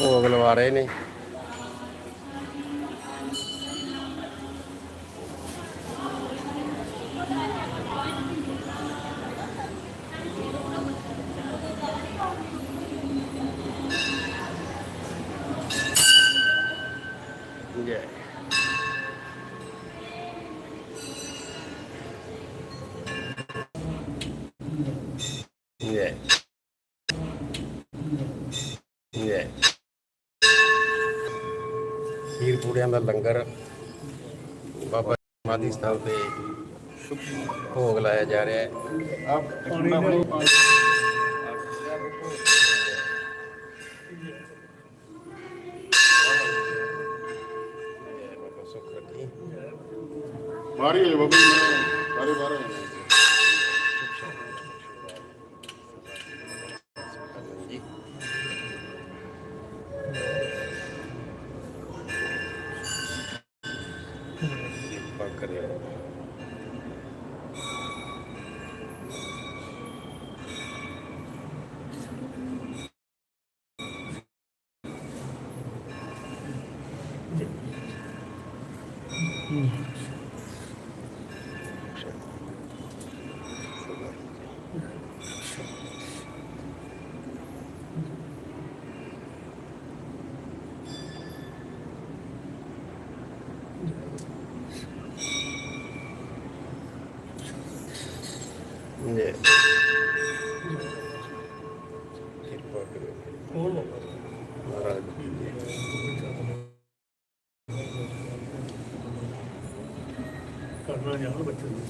ਭੋਗ ਲਵਾ ਰਹੇ ਨੇ ਜੈ ਜੈ ਜੈ ਖੀਰ ਪੂੜਿਆਂ ਦਾ ਲੰਗਰ ਬਾਬਾ ਸਮਾਧੀ ਸਥਲ ਤੇ ਭੋਗ ਲਾਇਆ ਜਾ ਰਿਹਾ ਹੈ। ਜੈ ਬਾਬਾ ਬਾਬੂ ਸਾਰੇ ਬਾਹਰ ਜੈ ਕਿਰਪਾ ਕਰਨਾ ਜਾਣ ਬੱਚੇ ਨੂੰ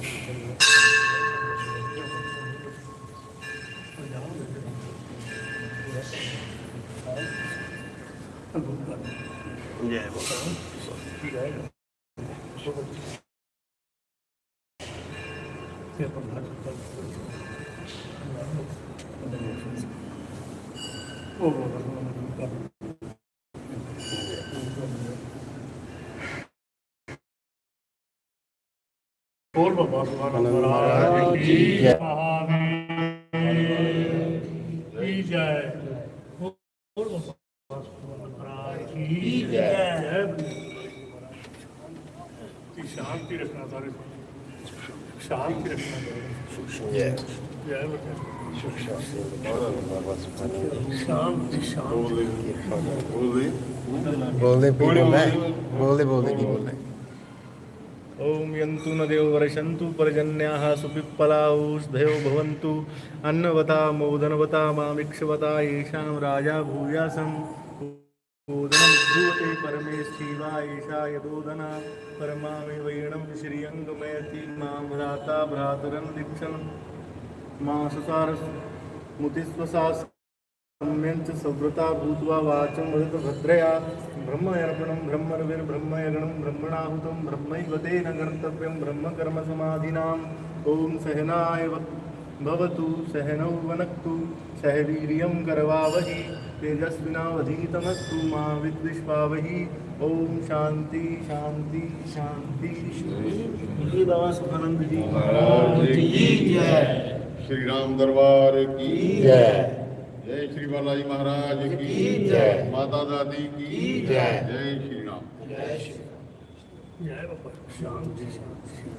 ਹੋਰ ਬਾਬਾ ਸੁਭਾਨ ਮਹਾਰਾਜ ਕੀ ਜੈ। ਮਹਾਰਾਜ ਕੀ ਜੈ। ਹੋਰ ਬਾਬਾ ਸੁਭਾਨ ਮਹਾਰਾਜ ਕੀ ਜੈ। ਕੀ ਸ਼ਾਂਤੀ ਰੱਖਣਾ ਸਾਰੇ। ਸ਼ਾਂਤੀ ਰੱਖਣਾ ਜੈ। ਜੈ ਬੱਚਾ ਬਾਬਾ ਸੁਖਾਨੀ ਸ਼ਾਂਤੀ। ਸ਼ਾਂਤੀ। ਕਿਰਪਾ ਕਰੋ ਬੋਲਦੇ ਬੋਲਦੇ। ਪੀ ਬੋਲਦਾ? ఓం యంతు నదేవ వరశంతు పరజన్యా సుపిప్పలావుష్ధయో భవంతు అన్నవతా మోదనవత మామిక్షవత ఏషాం రాజా భూయాసం. ఓదనముద్భూతే పరమే శివా ఏషా యదోదన. పరమామి వైణం శ్రీయంగమయతి మా భ్రాత భ్రాతరం దీక్షం. మా సుసార ముతిస్వశాస్త్ర श्रियङ्गमयति मां भ्राता भ्रातरं दीक्षन् मा ससारस मुतिस्वसास् सम्यञ्च सव्रता भूत्वा वाचं वदत भद्रया ब्रह्मयर्पणं ब्रह्मर्विर्ब्रह्मयगणं ब्रह्मणाहुतं ब्रह्मैव तेन गन्तव्यं ब्रह्मकर्मसमाधिनाम् ॐ सहनाय व- भवतु सहनौ वनक्तु सह वीर्यं करवावहि तेजस्विनावधीतमस्तु मा विद्विष्पावहि ॐ शान्ति शान्ति शान्ति श्री बाबा सुखानंद जी महाराज की जय श्री राम दरबार की ਜੈ ਸ਼੍ਰੀ ਵਾਲਾ ਜੀ ਮਹਾਰਾਜ ਕੀ ਜੈ। ਮਾਤਾ ਦਾਦੀ ਕੀ ਜੈ। ਜੈ। ਸ਼੍ਰੀ ਰਾਮ। ਜੈ ਸ਼੍ਰੀ ਰਾਮ। ਜੈ ਬਾਬਾ ਸ਼ਾਂਤੀ ਸ਼ਾਂਤੀ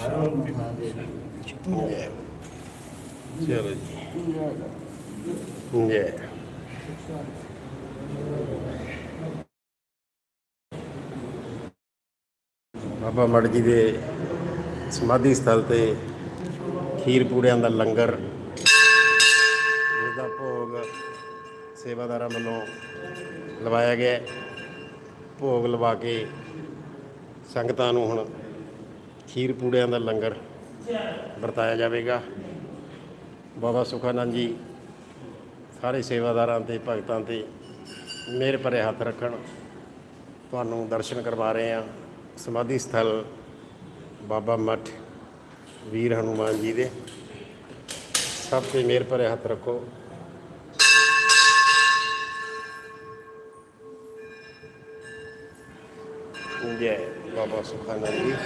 ਹਰਮ ਬਿਮਾਦੇ ਜੈ ਚਲੋ ਜੀ। ਜੈ। ਬਾਬਾ ਮੜ ਜੀ ਦੇ ਸਮਾਧੀ ਸਥਲ ਤੇ ਖੀਰ ਪੂੜਿਆਂ ਦਾ ਲੰਗਰ ਜਿਹਦਾ ਭੋਗ ਸੇਵਾਦਾਰਾਂ ਵੱਲੋਂ ਲਵਾਇਆ ਗਿਆ ਭੋਗ ਲਵਾ ਕੇ ਸੰਗਤਾਂ ਨੂੰ ਹੁਣ ਖੀਰ ਪੂੜਿਆਂ ਦਾ ਲੰਗਰ ਵਰਤਾਇਆ ਜਾਵੇਗਾ। ਬਾਬਾ ਸੁਖਾਨੰਦ ਜੀ ਸਾਰੇ ਸੇਵਾਦਾਰਾਂ ਤੇ ਭਗਤਾਂ ਤੇ ਮਿਹਰ ਭਰੇ ਹੱਥ ਰੱਖਣ। ਤੁਹਾਨੂੰ ਦਰਸ਼ਨ ਕਰਵਾ ਰਹੇ ਹਾਂ। ਸਮਾਧੀ ਸਥਲ ਬਾਬਾ ਮੱਠ ਵੀਰ ਹਨੂਮਾਨ ਜੀ ਦੇ। ਸਭ ਤੇ ਮਿਹਰ ਭਰੇ ਹੱਥ ਰੱਖੋ। cumbie Baba Subhanallah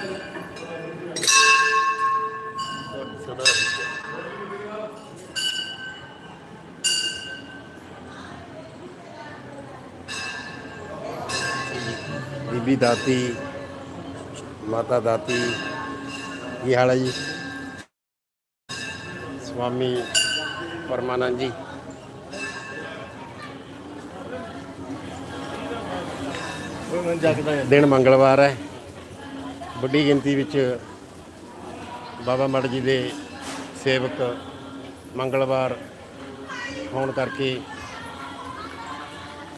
Bibi Dati Mata Dati iya Gihalai Suami Permananji Ji. ਦਿਨ ਮੰਗਲਵਾਰ ਹੈ। ਵੱਡੀ ਗਿਣਤੀ ਵਿੱਚ ਬਾਬਾ ਮੜ ਜੀ ਦੇ ਸੇਵਕ ਮੰਗਲਵਾਰ ਹੋਣ ਕਰਕੇ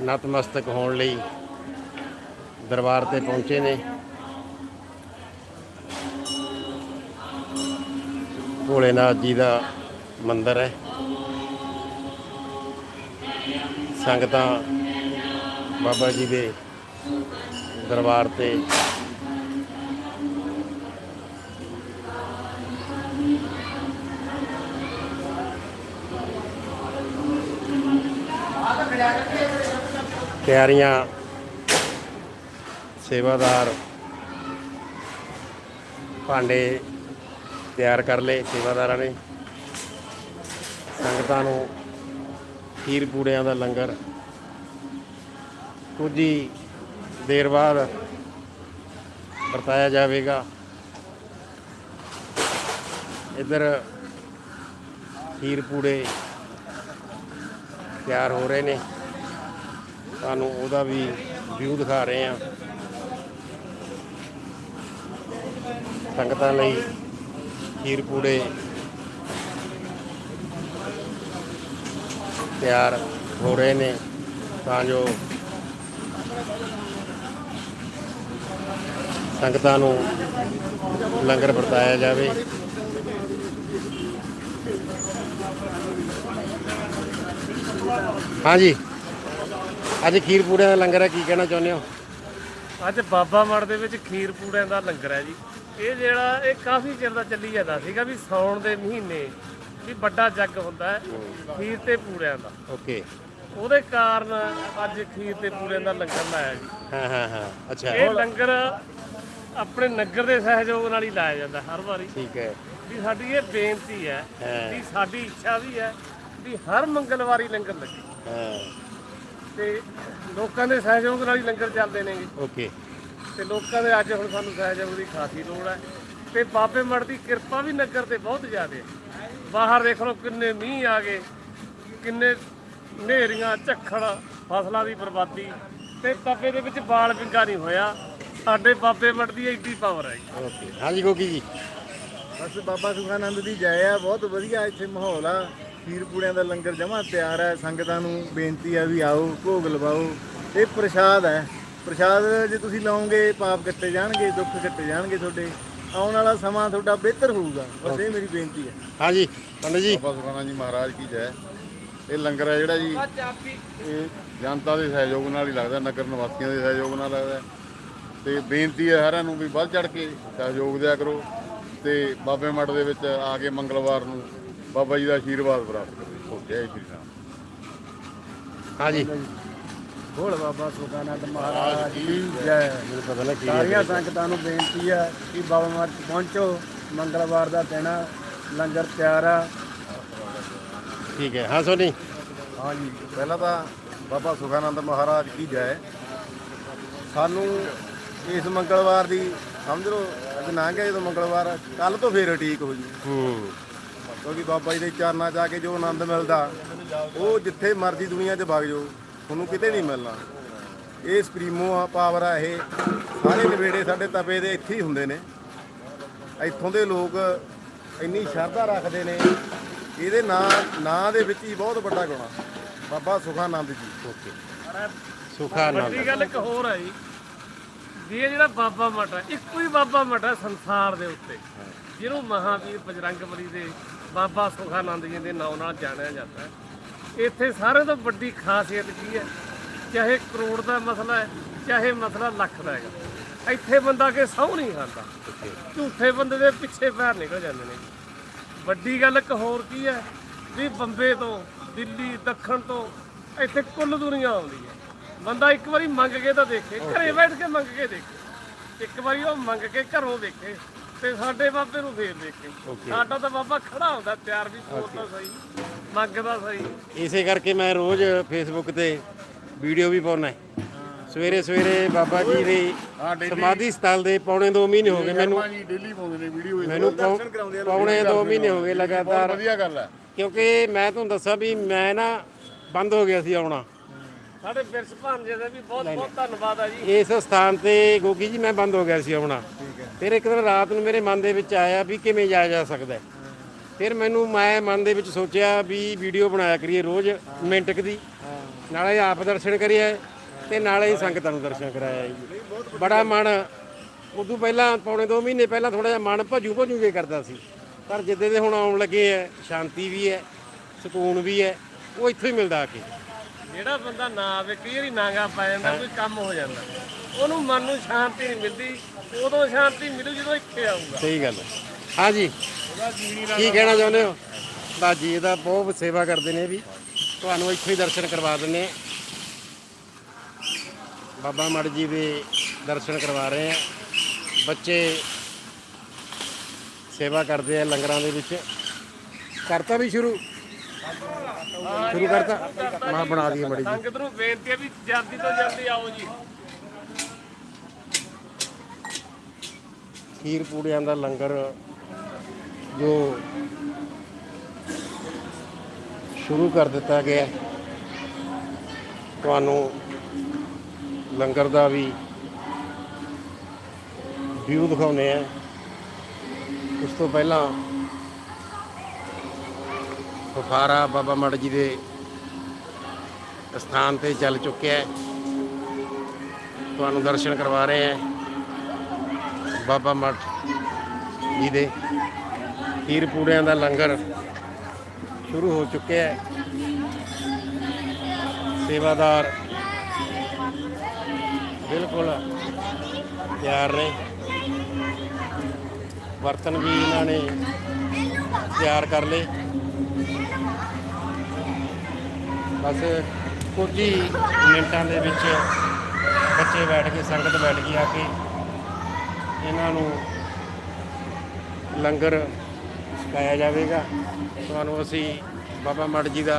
ਨਤਮਸਤਕ ਹੋਣ ਲਈ ਦਰਬਾਰ ਤੇ ਪਹੁੰਚੇ ਨੇ। ਭੋਲੇਨਾਥ ਜੀ ਦਾ ਮੰਦਿਰ ਹੈ। ਸੰਗਤਾਂ ਬਾਬਾ ਜੀ ਦੇ ਦਰਬਾਰ ਤੇ। ਤਿਆਰੀਆਂ। ਸੇਵਾਦਾਰ ਭਾਂਡੇ ਤਿਆਰ ਕਰ ਲਏ ਸੇਵਾਦਾਰਾਂ ਨੇ। ਸੰਗਤਾਂ ਨੂੰ ਖੀਰ ਪੂੜਿਆਂ ਦਾ ਲੰਗਰ। ਕੁਝ ਹੀ ਦੇਰ ਬਾਅਦ ਵਰਤਾਇਆ ਜਾਵੇਗਾ। ਇੱਧਰ ਖੀਰ ਪੂੜੇ ਤਿਆਰ ਹੋ ਰਹੇ ਨੇ। ਤੁਹਾਨੂੰ ਉਹਦਾ ਵੀ ਵਿਊ ਦਿਖਾ ਰਹੇ ਹਾਂ। ਸੰਗਤਾਂ ਲਈ ਖੀਰ ਪੂੜੇ ਤਿਆਰ ਹੋ ਰਹੇ ਨੇ ਤਾਂ ਜੋ ਸੰਗਤਾਂ ਨੂੰ ਲੰਗਰ ਵਰਤਾਇਆ ਜਾਵੇ। ਹਾਂਜੀ। ਅੱਜ ਖੀਰ ਪੂੜਿਆਂ ਦਾ ਲੰਗਰ ਹੈ ਕੀ ਕਹਿਣਾ ਚਾਹੁੰਦੇ ਹੋ? ਅੱਜ ਬਾਬਾ ਮੜ ਦੇ ਵਿੱਚ ਖੀਰ ਪੂੜਿਆਂ ਦਾ ਲੰਗਰ ਹੈ ਜੀ। ਇਹ ਜਿਹੜਾ ਇਹ ਕਾਫੀ ਚਿਰ ਦਾ ਚੱਲੀ ਜਾਂਦਾ ਸੀਗਾ ਵੀ ਸੌਣ ਦੇ ਮਹੀਨੇ ਵੀ ਵੱਡਾ ਜੱਗ ਹੁੰਦਾ ਹੈ ਖੀਰ ਤੇ ਪੂੜਿਆਂ ਦਾ। ਓਕੇ। ਉਹਦੇ ਕਾਰਨ ਅੱਜ ਖੀਰ ਤੇ ਪੂੜਿਆਂ ਦਾ ਲੰਗਰ ਲਾਇਆ ਜੀ। ਹਾਂ ਹਾਂ ਹਾਂ। ਅੱਛਾ। ਇਹ ਲੰਗਰ ਆਪਣੇ ਨਗਰ ਦੇ ਸਹਿਯੋਗ ਨਾਲ ਹੀ ਲਾਇਆ ਜਾਂਦਾ ਹਰ ਵਾਰੀ। ਠੀਕ ਹੈ। ਵੀ ਸਾਡੀ ਇਹ ਬੇਨਤੀ ਹੈ ਹਾਂ। ਵੀ ਸਾਡੀ ਇੱਛਾ ਵੀ ਹੈ ਵੀ ਹਰ ਮੰਗਲਵਾਰੀ ਲੰਗਰ ਲੱਗੇ। ਹਾਂ। ਤੇ ਲੋਕਾਂ ਦੇ ਸਹਿਯੋਗ ਨਾਲ ਹੀ ਲੰਗਰ ਚੱਲਦੇ ਨੇਗੇ। ਓਕੇ। ਤੇ ਲੋਕਾਂ ਦੇ ਅੱਜ ਹੁਣ ਸਾਨੂੰ ਸਹਿਯੋਗ ਦੀ ਖਾਸੀ ਲੋੜ ਹੈ। ਤੇ ਬਾਬੇ ਮੜ ਦੀ ਕਿਰਪਾ ਵੀ ਨਗਰ ਤੇ ਬਹੁਤ ਜ਼ਿਆਦਾ ਹੈ। ਬਾਹਰ ਦੇਖ ਲਓ ਕਿੰਨੇ ਮੀਂਹ ਆ ਗਏ ਕਿੰਨੇ ਹਨੇਰੀਆਂ ਝੱਖੜ ਫਸਲਾਂ ਦੀ ਬਰਬਾਦੀ। ਤੇ ਤਪੇ ਦੇ ਵਿੱਚ ਬਾਲ ਵਿੰਗਾ ਨਹੀਂ ਹੋਇਆ। ਸਾਡੇ ਬਾਬੇ ਦੀ ਐਡੀ ਪਾਵਰ ਹੈ। ਓਕੇ ਹਾਂਜੀ ਗੋਗੀ ਜੀ। ਬਸ ਬਾਬਾ ਸੁਖਾਨੰਦ ਦੀ ਜੈ ਆ ਬਹੁਤ ਵਧੀਆ ਇੱਥੇ ਮਾਹੌਲ ਆ। ਖੀਰ ਪੂੜਿਆਂ ਦਾ ਲੰਗਰ ਜਮਾ ਤਿਆਰ ਹੈ ਸੰਗਤਾਂ ਨੂੰ ਬੇਨਤੀ ਆ ਵੀ ਆਓ ਭੋਗ ਲਵਾਓ। ਇਹ ਪ੍ਰਸ਼ਾਦ ਹੈ ਪ੍ਰਸ਼ਾਦ ਜੇ ਤੁਸੀਂ ਲਾਓਗੇ ਪਾਪ ਕੱਟੇ ਜਾਣਗੇ ਦੁੱਖ ਕੱਟੇ ਜਾਣਗੇ ਤੁਹਾਡੇ ਆਉਣ ਵਾਲਾ ਸਮਾਂ ਤੁਹਾਡਾ ਬਿਹਤਰ ਹੋਊਗਾ। ਬਸ ਇਹ ਮੇਰੀ ਬੇਨਤੀ ਹੈ ਹਾਂਜੀ ਪੰਡਤ ਜੀ। ਬਾਬਾ ਸੁਖਾਨਾ ਜੀ ਮਹਾਰਾਜ ਕੀ ਜੈ। ਇਹ ਲੰਗਰ ਹੈ ਜਿਹੜਾ ਜੀ ਇਹ ਜਨਤਾ ਦੇ ਸਹਿਯੋਗ ਨਾਲ ਹੀ ਲੱਗਦਾ ਨਗਰ ਨਿਵਾਸੀਆਂ ਦੇ ਸਹਿਯੋਗ ਨਾਲ ਲੱਗਦਾ। ਤੇ ਬੇਨਤੀ ਹੈ ਸਾਰਿਆਂ ਨੂੰ ਵੀ ਵੱਧ ਚੜ ਕੇ ਸਹਿਯੋਗ ਦਿਆ ਕਰੋ ਤੇ ਬਾਬੇ ਮੱਠ ਦੇ ਵਿੱਚ ਆ ਕੇ ਮੰਗਲਵਾਰ ਨੂੰ ਬਾਬਾ ਜੀ ਦਾ ਆਸ਼ੀਰਵਾਦ ਪ੍ਰਾਪਤ ਕਰੋ। ਜੈ ਸ਼੍ਰੀ ਰਾਮ ਹਾਂਜੀ। ਬੋਲ ਬਾਬਾ ਸੁਖਾਨੰਦ ਮਹਾਰਾਜ ਕੀ ਜੈ। ਮੈਨੂੰ ਪਤਾ ਨਾ ਕੀ ਹੈ। ਸਾਰੀਆਂ ਸੰਗਤਾਂ ਨੂੰ ਬੇਨਤੀ ਹੈ ਕਿ ਬਾਬਾ ਮਾਰਚ ਪਹੁੰਚੋ ਮੰਗਲਵਾਰ ਦਾ ਦਿਨ ਆ ਲੰਗਰ ਤਿਆਰ ਆ। ਠੀਕ ਹੈ। ਹਾਂ ਸੋਨੀ। ਹਾਂਜੀ। ਪਹਿਲਾਂ ਤਾਂ ਬਾਬਾ ਸੁਖਾਨੰਦ ਮਹਾਰਾਜ ਕੀ ਜੈ। ਸਾਨੂੰ ਇਸ ਮੰਗਲਵਾਰ ਦੀ ਸਮਝ ਲਓ ਅੱਜ ਨਾ ਗਿਆ ਜਦੋਂ ਮੰਗਲਵਾਰ ਕੱਲ ਤੋਂ ਫੇਰ ਠੀਕ ਹੋ ਜੂ। ਹੂੰ। ਕਿਉਂਕਿ ਬਾਬਾ ਜੀ ਦੇ ਚਰਨਾਂ 'ਚ ਆ ਕੇ ਜੋ ਆਨੰਦ ਮਿਲਦਾ ਉਹ ਜਿੱਥੇ ਮਰਜ਼ੀ ਦੁਨੀਆ 'ਚ ਵਗ ਜਾਓ ਤੁਹਾਨੂੰ ਕਿਤੇ ਨਹੀਂ ਮਿਲਣਾ। ਇਹ ਸਪਰੀਮੋ ਆ ਪਾਵਰ ਆ ਇਹ। ਸਾਰੇ ਨਵੇੜੇ ਸਾਡੇ ਤਪੇ ਦੇ ਇੱਥੇ ਹੀ ਹੁੰਦੇ ਨੇ। ਇੱਥੋਂ ਦੇ ਲੋਕ ਇੰਨੀ ਸ਼ਰਧਾ ਰੱਖਦੇ ਨੇ। ਇਹਦੇ ਨਾਂ ਨਾਂ ਦੇ ਵਿੱਚ ਹੀ ਬਹੁਤ ਵੱਡਾ ਗੁਣਾ। ਬਾਬਾ ਸੁਖਾਨੰਦ ਜੀ। ਓਕੇ। ਸੁਖਾ ਆਨੰਦ ਵੱਡੀ ਗੱਲ ਇੱਕ ਹੋਰ ਹੈ ਜੀ। ਵੀ ਇਹ ਜਿਹੜਾ ਬਾਬਾ ਮਠ ਹੈ, ਇੱਕੋ ਹੀ ਬਾਬਾ ਮਠ ਹੈ ਸੰਸਾਰ ਦੇ ਉੱਤੇ। ਜਿਹਨੂੰ ਮਹਾਵੀਰ ਬਜਰੰਗਬਲੀ ਦੇ ਬਾਬਾ ਸੁਖਾਨੰਦ ਜੀ ਦੇ ਨਾਮ ਨਾਲ ਜਾਣਿਆ ਜਾਂਦਾ ਹੈ। ਇੱਥੇ ਸਾਰਿਆਂ ਤੋਂ ਵੱਡੀ ਖਾਸੀਅਤ ਕੀ ਹੈ? ਚਾਹੇ ਕਰੋੜ ਦਾ ਮਸਲਾ ਹੈ, ਚਾਹੇ ਮਸਲਾ ਲੱਖ ਦਾ ਹੈਗਾ। ਇੱਥੇ ਬੰਦਾ ਕੇ ਸਹੁੰ ਨਹੀਂ ਖਾਂਦਾ। ਝੂਠੇ ਬੰਦੇ ਦੇ ਪਿੱਛੇ ਪੈਰ ਨਿਕਲ ਜਾਂਦੇ ਨੇ। ਵੱਡੀ ਗੱਲ ਇੱਕ ਹੋਰ ਕੀ ਹੈ? ਵੀ ਬੰਬੇ ਤੋਂ, ਦਿੱਲੀ, ਦੱਖਣ ਤੋਂ ਇੱਥੇ ਕੁੱਲ ਦੁਨੀਆ ਆਉਂਦੀ ਹੈ। ਬੰਦਾ ਇੱਕ ਵਾਰੀ ਮੰਗ ਕੇ ਤਾਂ ਦੇਖੇ ਘਰੇ ਬੈਠ ਕੇ ਮੰਗ ਕੇ ਦੇਖੇ। ਇੱਕ ਵਾਰੀ ਉਹ ਮੰਗ ਕੇ ਘਰੋਂ ਦੇਖੇ ਤੇ ਸਾਡੇ ਬਾਬੇ ਨੂੰ ਫੇਰ ਦੇਖੇ। ਸਾਡਾ ਤਾਂ ਬਾਬਾ ਖੜਾ ਹੁੰਦਾ ਤਿਆਰ ਵੀ ਬੋਲਦਾ ਸਹੀ ਮੰਗਦਾ ਸਹੀ। ਇਸੇ ਕਰਕੇ ਮੈਂ ਰੋਜ਼ ਫੇਸਬੁੱਕ ਤੇ ਵੀਡੀਓ ਵੀ ਪਾਉਣਾ ਸਵੇਰੇ ਸਵੇਰੇ ਬਾਬਾ ਜੀ ਦੇ ਸਮਾਧੀ ਸਥਲ ਦੇ ਪੌਣੇ 2 ਮਹੀਨੇ ਹੋ ਗਏ ਮੈਨੂੰ। ਜੀ ਡੇਲੀ ਪਾਉਂਦੇ ਨੇ ਵੀਡੀਓ ਮੈਨੂੰ ਪੌਣੇ 2 ਮਹੀਨੇ ਹੋ ਗਏ ਲਗਾਤਾਰ। ਵਧੀਆ ਗੱਲ ਹੈ। ਕਿਉਂਕਿ ਮੈਂ ਤੁਹਾਨੂੰ ਦੱਸਾਂ ਵੀ ਮੈਂ ਨਾ ਬੰਦ ਹੋ ਗਿਆ ਸੀ ਆਉਣਾ। ਸਾਡੇ ਬਿਰਸ ਭਾਂਜੇ ਦਾ ਵੀ ਬਹੁਤ ਬਹੁਤ ਧੰਨਵਾਦ ਆ ਜੀ। ਇਸ ਸਥਾਨ ਤੇ ਗੋਗੀ ਜੀ ਮੈਂ ਬੰਦ ਹੋ ਗਿਆ ਸੀ ਆਉਣਾ। ਫਿਰ ਇੱਕ ਦਿਨ ਰਾਤ ਨੂੰ ਮੇਰੇ ਮਨ ਦੇ ਵਿੱਚ ਆਇਆ ਵੀ ਕਿਵੇਂ ਜਾਇਆ ਜਾ ਸਕਦਾ ਹੈ। ਫਿਰ ਮੈਨੂੰ ਮੈਂ ਮਨ ਦੇ ਵਿੱਚ ਸੋਚਿਆ ਵੀ ਵੀਡੀਓ ਬਣਾਇਆ ਕਰੀਏ ਰੋਜ਼ ਮਿੰਟ ਕੁ ਦੀ। ਨਾਲੇ ਆਪ ਦਰਸ਼ਨ ਕਰੀਏ ਤੇ ਨਾਲੇ ਹੀ ਸੰਗਤਾਂ ਨੂੰ ਦਰਸ਼ਨ ਕਰਾਇਆ ਜੀ। ਬੜਾ ਮਨ ਉਦੋਂ ਪਹਿਲਾਂ ਪੌਣੇ 2 ਮਹੀਨੇ ਪਹਿਲਾਂ ਥੋੜਾ ਜਿਹਾ ਮਨ ਭਜੂ ਭਜੂ ਜੇ ਕਰਦਾ ਸੀ। ਪਰ ਜਿੱਦੇ ਦੇ ਹੁਣ ਆਉਣ ਲੱਗੇ ਐ ਸ਼ਾਂਤੀ ਵੀ ਹੈ ਸਕੂਨ ਵੀ ਹੈ ਉਹ ਇੱਥੋਂ ਹੀ ਮਿਲਦਾ ਆ ਕੇ। ਜਿਹੜਾ ਬੰਦਾ ਨਾ ਆਵੇ, ਕਈ ਵਾਰੀ ਨਾਗਾ ਪੈ ਜਾਂਦਾ, ਕੋਈ ਕੰਮ ਹੋ ਜਾਂਦਾ। ਉਹਨੂੰ ਮਨ ਨੂੰ ਸ਼ਾਂਤੀ ਨਹੀਂ ਮਿਲਦੀ। ਉਦੋਂ ਸ਼ਾਂਤੀ ਮਿਲੂ ਜਦੋਂ ਇੱਥੇ ਆਊਗਾ। ਸਹੀ ਗੱਲ ਹੈ। ਹਾਂਜੀ। ਕੀ ਕਹਿਣਾ ਚਾਹੁੰਦੇ ਹੋ? ਬਾਜੀ ਇਹਦਾ ਬਹੁਤ ਸੇਵਾ ਕਰਦੇ ਨੇ ਵੀ। ਤੁਹਾਨੂੰ ਇੱਥੇ ਹੀ ਦਰਸ਼ਨ ਕਰਵਾ ਦਿੰਦੇ ਆ ਬਾਬਾ ਮੜ ਜੀ ਦੇ ਦਰਸ਼ਨ ਕਰਵਾ ਰਹੇ ਆ। ਬੱਚੇ ਸੇਵਾ ਕਰਦੇ ਆ ਲੰਗਰਾਂ ਦੇ ਵਿੱਚ। ਕਰਤਾ ਵੀ ਸ਼ੁਰੂ। ਸ਼ੁਰੂ ਕਰਤਾ। ਮੈਂ ਬਣਾ ਦਈਏ ਮੜੀ ਜੀ ਸੰਗਤ ਨੂੰ ਬੇਨਤੀ ਹੈ ਵੀ ਜਲਦੀ ਤੋਂ ਜਲਦੀ ਆਓ ਜੀ। ਖੀਰ ਪੂੜਿਆਂ ਦਾ ਲੰਗਰ ਜੋ ਸ਼ੁਰੂ ਕਰ ਦਿੱਤਾ ਗਿਆ ਹੈ। ਤੁਹਾਨੂੰ ਲੰਗਰ ਦਾ ਵੀ ਵਿਊ ਦਿਖਾਉਨੇ ਆ ਉਸ ਤੋਂ ਪਹਿਲਾਂ ਫੁਫਾਰਾ ਬਾਬਾ ਮੜ ਜੀ ਦੇ ਸਥਾਨ ਤੇ ਚੱਲ ਚੁੱਕਿਆ ਹੈ। ਤੁਹਾਨੂੰ ਦਰਸ਼ਨ ਕਰਵਾ ਰਹੇ ਹਾਂ। ਬਾਬਾ ਮਠ ਜੀ ਦੇ ਖੀਰ ਪੂੜਿਆਂ ਦਾ ਲੰਗਰ ਸ਼ੁਰੂ ਹੋ ਚੁੱਕਿਆ ਹੈ। ਸੇਵਾਦਾਰ ਬਿਲਕੁਲ ਤਿਆਰ ਨੇ। ਬਰਤਨ ਵੀ ਇਹਨਾਂ ਨੇ ਤਿਆਰ ਕਰ ਲਏ। ਬਸ ਕੁਝ ਹੀ ਮਿੰਟਾਂ ਦੇ ਵਿੱਚ ਬੱਚੇ ਬੈਠ ਕੇ ਸੰਗਤ ਬੈਠ ਗਈ ਆ ਕੇ। ਇਹਨਾਂ ਨੂੰ ਲੰਗਰ ਛਕਾਇਆ ਜਾਵੇਗਾ। ਤੁਹਾਨੂੰ ਅਸੀਂ ਬਾਬਾ ਮੜ ਜੀ ਦਾ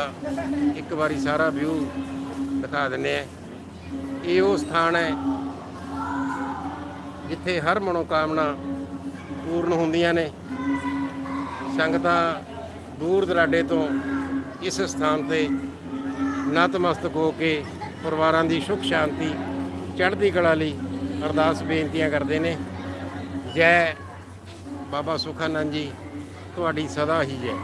ਇੱਕ ਵਾਰੀ ਸਾਰਾ ਵਿਊ ਦਿਖਾ ਦਿੰਨੇ ਆ ਇਹ ਉਹ ਸਥਾਨ ਹੈ ਜਿੱਥੇ ਹਰ ਮਨੋਕਾਮਨਾ ਪੂਰਨ ਹੁੰਦੀਆਂ ਨੇ। ਸੰਗਤਾਂ ਦੂਰ ਦਰਾਡੇ ਤੋਂ ਇਸ ਸਥਾਨ ਤੇ ਨਤਮਸਤਕ ਹੋ ਕੇ ਪਰਿਵਾਰਾਂ ਦੀ ਸੁਖ ਸ਼ਾਂਤੀ, ਚੜ੍ਹਦੀ ਕਲਾ ਲਈ ਅਰਦਾਸ ਬੇਨਤੀਆਂ ਕਰਦੇ ਨੇ। ਜੈ ਬਾਬਾ ਸੁਖਾਨੰਦ ਜੀ, ਤੁਹਾਡੀ ਸਦਾ ਹੀ ਜੈ।